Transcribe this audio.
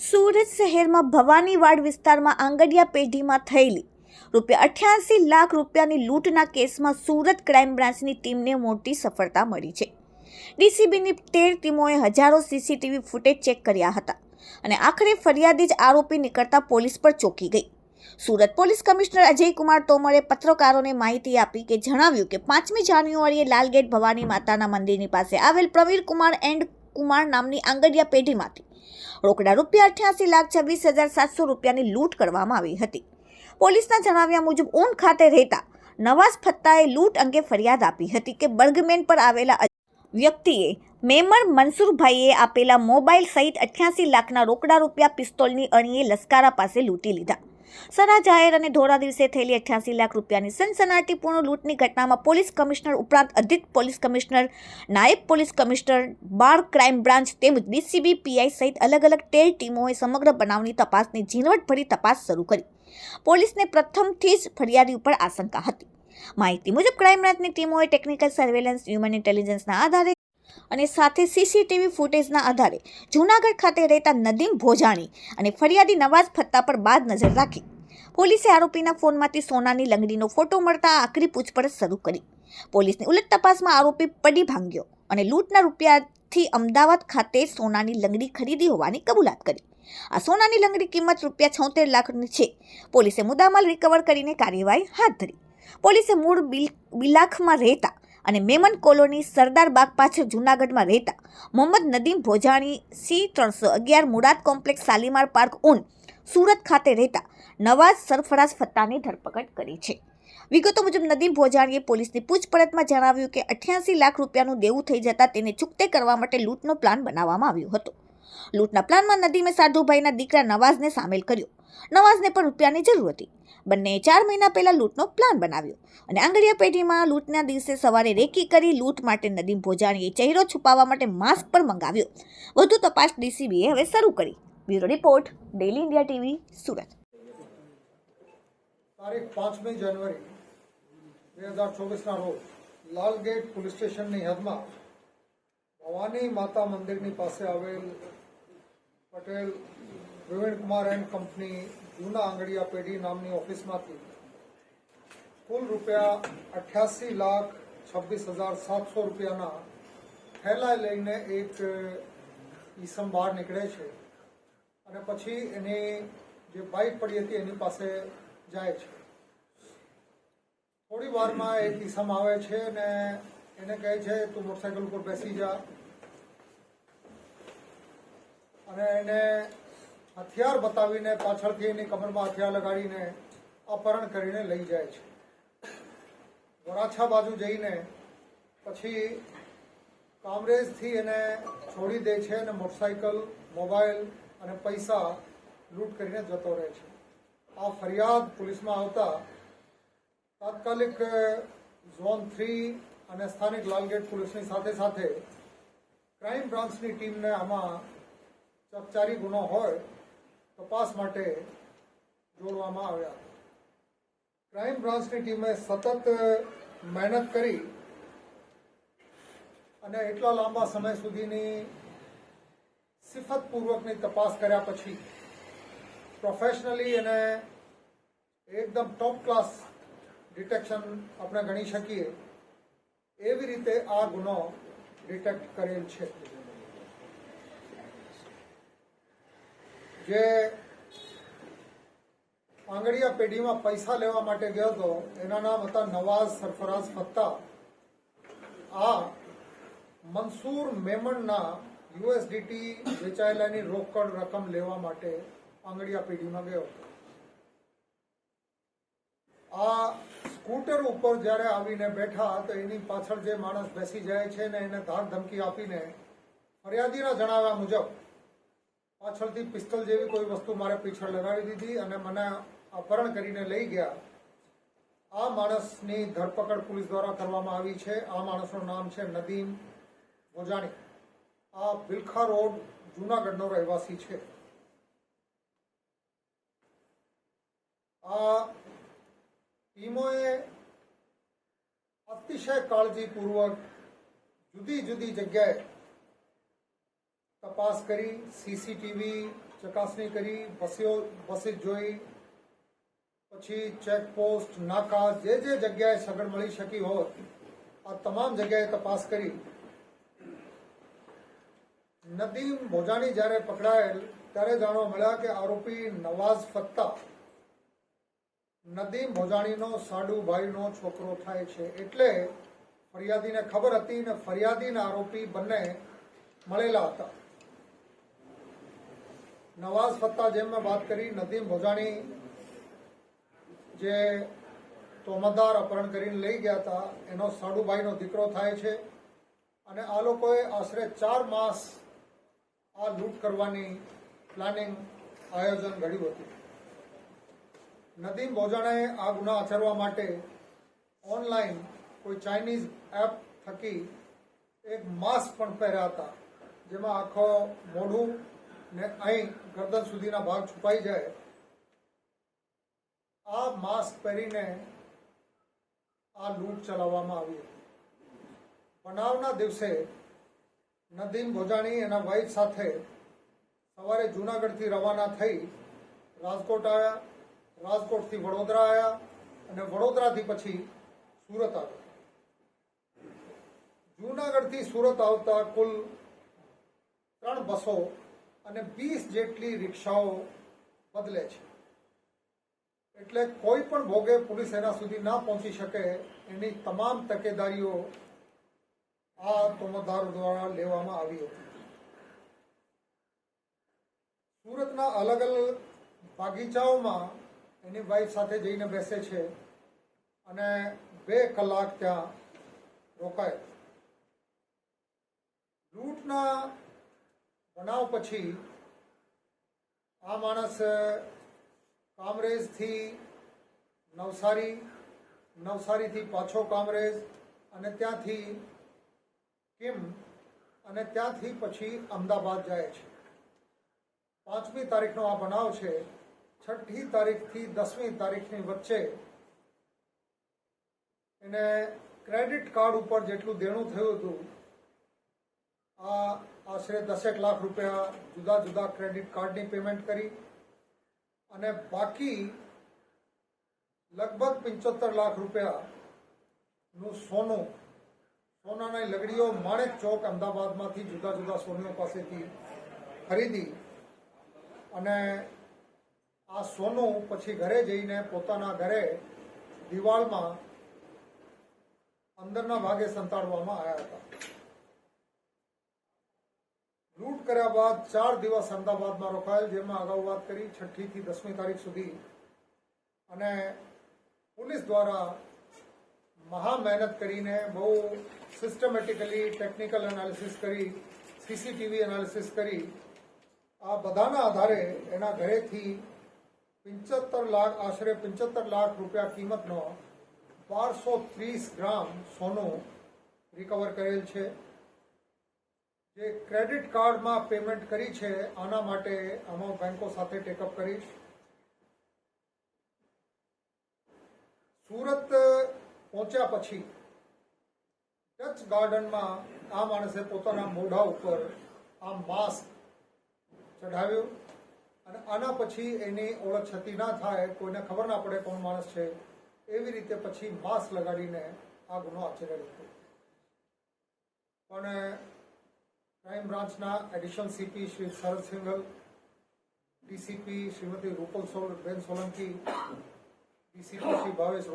સુરત શહેરમાં ભવાનીવાડ વિસ્તારમાં આંગડિયા પેઢીમાં થયેલી. રૂપિયા અઠ્યાસી લાખ રૂપિયાની લૂંટના કેસમાં સુરત ક્રાઇમ બ્રાન્ચની ટીમને મોટી સફળતા મળી છે. ડીસીબીની તેર ટીમોએ હજારો સીસીટીવી ફૂટેજ ચેક કર્યા હતા અને આખરે ફરિયાદી જ આરોપી નીકળતા પોલીસ પર ચોંકી ગઈ. સુરત પોલીસ કમિશનર અજયકુમાર તોમરે પત્રકારોને માહિતી આપી કે જણાવ્યું કે પાંચમી જાન્યુઆરીએ લાલગેટ ભવાની માતાના મંદિરની પાસે આવેલ પ્રવીર કુમાર એન્ડ કુમાર નામની આંગડિયા પેઢીમાંથી. રોકડા રૂપિયા અઠ્યાસી લાખ છવ્વીસ હજાર સાતસો રૂપિયાની લૂંટ કરવામાં આવી હતી. પોલીસના જણાવ્યા મુજબ ઊન ખાતે રહેતા નવાઝ ફત્તાએ લૂંટ અંગે ફરિયાદ આપી હતી કે બર્ગમેન પર આવેલા વ્યક્તિએ મેમર મનસુરભાઈએ આપેલા મોબાઈલ સહિત અઠ્યાસી લાખના રોકડા રૂપિયા પિસ્તોલની અણીએ લશ્કારા પાસે લૂંટી લીધા. સરા જાહેર અને ધોળા દિવસે થયેલી અઠ્યાસી લાખ રૂપિયાની સનસનાટીપૂર્ણ લૂંટની ઘટનામાં પોલીસ કમિશનર ઉપરાંત અધિક પોલીસ કમિશનર, નાયબ પોલીસ કમિશનર, બાર ક્રાઇમ બ્રાન્ચ તેમજ ડીસીબી, પીઆઈ સહિત અલગ અલગ તેર ટીમોએ સમગ્ર બનાવની તપાસની ઝીણવટભરી તપાસ શરૂ કરી. પોલીસને પ્રથમથી જ ફરિયાદી ઉપર આશંકા હતી. માહિતી મુજબ, ક્રાઇમ બ્રાન્ચની ટીમોએ ટેકનિકલ સર્વેલન્સ, હ્યુમન ઇન્ટેલિજન્સના આધારે અને સાથે સીસીટીવી ફૂટેજના આધારે જૂનાગઢ ખાતે રહેતા નદીમ ભોજાણી અને ફરિયાદી નવાઝ ફત્તા પર બાદ નજર રાખી. પોલીસે આરોપીના ફોનમાંથી સોનાની લંગડીનો ફોટો મળતા આકરી પૂછપરછ શરૂ કરી. પોલીસની ઉલટ તપાસમાં આરોપી પડી ભાંગ્યો અને લૂંટના રૂપિયાથી અમદાવાદ ખાતે સોનાની લંગડી ખરીદી હોવાની કબૂલાત કરી. આ સોનાની લંગડી કિંમત રૂપિયા છોતેર લાખની છે. પોલીસે મુદ્દામાલ રિકવર કરીને કાર્યવાહી હાથ ધરી. પોલીસે મૂળ બિલ બિલાખમાં રહેતા અને મેમન કોલોની સરદાર બાગ પાછળ જૂનાગઢમાં રહેતા મોહમ્મદ નદીમ ભોજાણી સી ત્રણસો અગિયાર મુરાદ કોમ્પ્લેક્સ શાલીમાર પાર્ક ઉન સુરત ખાતે રહેતા નવાઝ સરફરાઝ ફત્તાની ધરપકડ કરી છે. વિગતો મુજબ નદીમ ભોજાણીએ પોલીસની પૂછપરછમાં જણાવ્યું કે અઠ્યાસી લાખ રૂપિયાનું દેવું થઈ જતાં તેને ચૂકતે કરવા માટે લૂંટનો પ્લાન બનાવવામાં આવ્યો હતો. લૂંટના પ્લાનમાં નદીમે સાધુભાઈના દીકરા નવાઝને સામેલ કર્યો. નવાઝને પણ રૂપિયાની જરૂર હતી. બંનેએ ચાર મહિના પહેલા લૂંટનો પ્લાન બનાવ્યો. અને આંગળીયા પેઢીમાં લૂંટના દિવસે સવારે રેકી કરી લૂંટ માટે નદીમ ભોજાણીએ ચહેરો છુપાવવા માટે માસ્ક પણ મંગાવ્યો. વધુ તપાસ ડીસીબીએ હવે શરૂ કરી. Bureau report Daily India TV, Surat. તારીખ પાંચમી જાન્યુઆરી, બે હજાર ચોવીસના રોજ લાલગેટ પોલીસ સ્ટેશનની હદમાં ભવાની માતા મંદિરની પાસે આવેલ પટેલ પ્રવીણ કુમાર એન્ડ કંપની જૂના આંગળીયા પેઢી નામની ઓફિસમાંથી કુલ રૂપિયા અઠ્યાસી લાખ છવ્વીસ હજાર સાતસો રૂપિયાના થેલા લઈને એક ઈસમ બહાર નીકળે છે. અને પછી એની જે બાઇક પડી હતી એની પાસે જાય છે. થોડી વારમાં એક ઈસમ આવે છે ને એને કહે છે, તું મોટરસાયકલ ઉપર બેસી જા. અને એને હથિયાર બતાવીને પાછળથી એની કમરમાં હથિયાર લગાડીને અપહરણ કરીને લઈ જાય છે. વરાછા બાજુ જઈને પછી કામરેજથી એને છોડી દે છે અને મોટરસાયકલ, મોબાઈલ અને પૈસા લૂંટ કરીને જતો રહે છે. આ ફરિયાદ પોલીસમાં આવતા તાત્કાલિક ઝોન થ્રી અને સ્થાનિક લાલગેટ પોલીસની સાથે સાથે ક્રાઇમ બ્રાન્ચની ટીમને આમાં ચકચારી ગુનો હોય તપાસ માટે જોડવામાં આવ્યા. ક્રાઇમ બ્રાન્ચની ટીમે સતત મહેનત કરી અને એટલા લાંબા સમય સુધીની સિફતપૂર્વકની તપાસ કર્યા પછી પ્રોફેશનલી અને એકદમ ટોપ ક્લાસ ડિટેક્શન આપણે ગણી શકીએ એવી રીતે આ ગુનો ડિટેક્ટ કરેલ છે. જે આંગળીયા પેઢીમાં પૈસા લેવા માટે ગયો હતો એના નામ હતા નવાઝ સરફરાઝ ફત્તા. આ મનસૂર મેમણના યુએસડીટી વેચાયેલાની રોકડ રકમ લેવા માટે આંગળીયા પેઢીમાં ગયો. આ સ્કૂટર ઉપર જ્યારે આવીને બેઠા તો એની પાછળ જે માણસ બેસી જાય છે ને એને ધાક ધમકી આપીને ફરિયાદીના જણાવ્યા મુજબ પાછળથી પિસ્તલ જેવી કોઈ વસ્તુ મારે પીછળ લગાવી દીધી અને મને અપહરણ કરીને લઈ ગયા. આ માણસની ધરપકડ પોલીસ દ્વારા કરવામાં આવી છે. આ માણસનું નામ છે નદીમ ગોજાણી. આ ભિલખા રોડ જુનાગઢનો રહેવાસી છે. આ ટીમોએ અતિશય કાળજીપૂર્વક જુદી જુદી જગ્યાએ તપાસ કરી, સીસીટીવી ચકાસણી કરી બસીઓ બસી જોઈ, પછી ચેકપોસ્ટ નાકા જે જે જગ્યાએ સગડ મળી શકી હોત, આ તમામ જગ્યાએ તપાસ કરી. નદીમ ભોજાણી જ્યારે પકડાયેલ, ત્યારે જાણવા મળ્યા કે આરોપી નવાઝ ફત્તા નદીમ ભોજાણીનો સાડુભાઈનો છોકરો થાય છે. એટલે ફરિયાદીને ખબર હતી ને ફરિયાદી અને આરોપી બંને મળેલા હતા. નવાઝ ફત્તા જેમ મેં વાત કરી, નદીમ ભોજાણી જે તોમદાર અપહરણ કરીને લઈ ગયા હતા, એનો સાડુભાઈનો દીકરો થાય છે. અને આ લોકોએ આશરે ચાર માસ આ લૂંટ કરવાની પ્લાનિંગ આયોજન ઘડ્યું હતું. નદીમ ભોજાણાએ આ ગુના આચરવા માટે ઓનલાઈન કોઈ ચાઇનીઝ એપ થકી એક માસ્ક પણ પહેર્યા હતા, જેમાં આખો મોઢું ને અહીં ગરદન સુધીના ભાગ છુપાઈ જાય. આ માસ્ક પહેરીને આ લૂંટ ચલાવવામાં આવી હતી. બનાવના દિવસે નદીમ ભોજાણી એના વાઈફ સાથે સવારે જૂનાગઢથી રવાના થઈ રાજકોટ આવ્યા રાજકોટથી વડોદરા આવ્યા અને વડોદરાથી પછી સુરત આવ્યા. જૂનાગઢથી સુરત આવતા કુલ ત્રણ બસો અને વીસ જેટલી રિક્ષાઓ બદલે છે. એટલે કોઈ પણ ભોગે પોલીસ એના સુધી ના પહોંચી શકે એની તમામ તકેદારીઓ આ તોમતદારો દ્વારા લેવામાં આવી હતી. સુરતના અલગ અલગ બાગીચાઓમાં એની વાઈફ સાથે જઈને બેસે છે અને બે કલાક ત્યાં રોકાય. લૂંટના બનાવ પછી આ માણસ કામરેજથી નવસારી, નવસારીથી પાછો કામરેજ અને ત્યાંથી કિમ અને ત્યાંથી પછી અમદાવાદ જાય છે. પાંચમી તારીખનો આ બનાવ છે. છઠ્ઠી તારીખથી દસમી તારીખની વચ્ચે એને ક્રેડિટ કાર્ડ ઉપર જેટલું દેણું થયું હતું આશરે દસેક લાખ રૂપિયા જુદા જુદા ક્રેડિટ કાર્ડની પેમેન્ટ કરી અને બાકી લગભગ પંચોતેર લાખ રૂપિયાનું સોનું, સોનાની લગડીઓ માણેક ચોક અમદાવાદમાંથી જુદા જુદા સોનીઓ પાસેથી ખરીદી અને આ સોનું પછી ઘરે જઈને પોતાના ઘરે દિવાળમાં અંદરના ભાગે સંતાડવામાં આવ્યા હતા. લૂંટ કર્યા બાદ ચાર દિવસ અમદાવાદમાં રોકાયેલ, જેમાં અગાઉ વાત કરી, છઠ્ઠી થી દસમી તારીખ સુધી. અને પોલીસ દ્વારા મહા મહેનત કરીને બહુ સિસ્ટમેટિકલી ટેકનિકલ એનાલિસિસ કરી, સીસીટીવી એનાલિસિસ કરી, આ બધાના આધારે એના ઘરેથી પંચોતેર લાખ, આશરે પંચોતેર લાખ રૂપિયા કિંમતનો બારસો ત્રીસ ગ્રામ સોનું રિકવર કરેલ છે. જે ક્રેડિટ કાર્ડમાં પેમેન્ટ કરી છે, આના માટે આમાં બેંકો સાથે ટેકઅપ કરીશ. સુરત પહોંચ્યા પછી ટચ ગાર્ડનમાં આ માણસે પોતાના મોઢા ઉપર આ માસ્ક ચઢાવ્યું અને આના પછી એની ઓળખ છતી ના થાય, કોઈને ખબર ના પડે કોણ માણસ છે, એવી રીતે પછી માસ્ક લગાડીને આ ગુનો આચરેલ હતો. પણ ક્રાઇમ બ્રાન્ચના additional CP Shri Sharad Singhal DCP Shrimati Rupal Sol, ben Solanki DCP Shri Bhavesh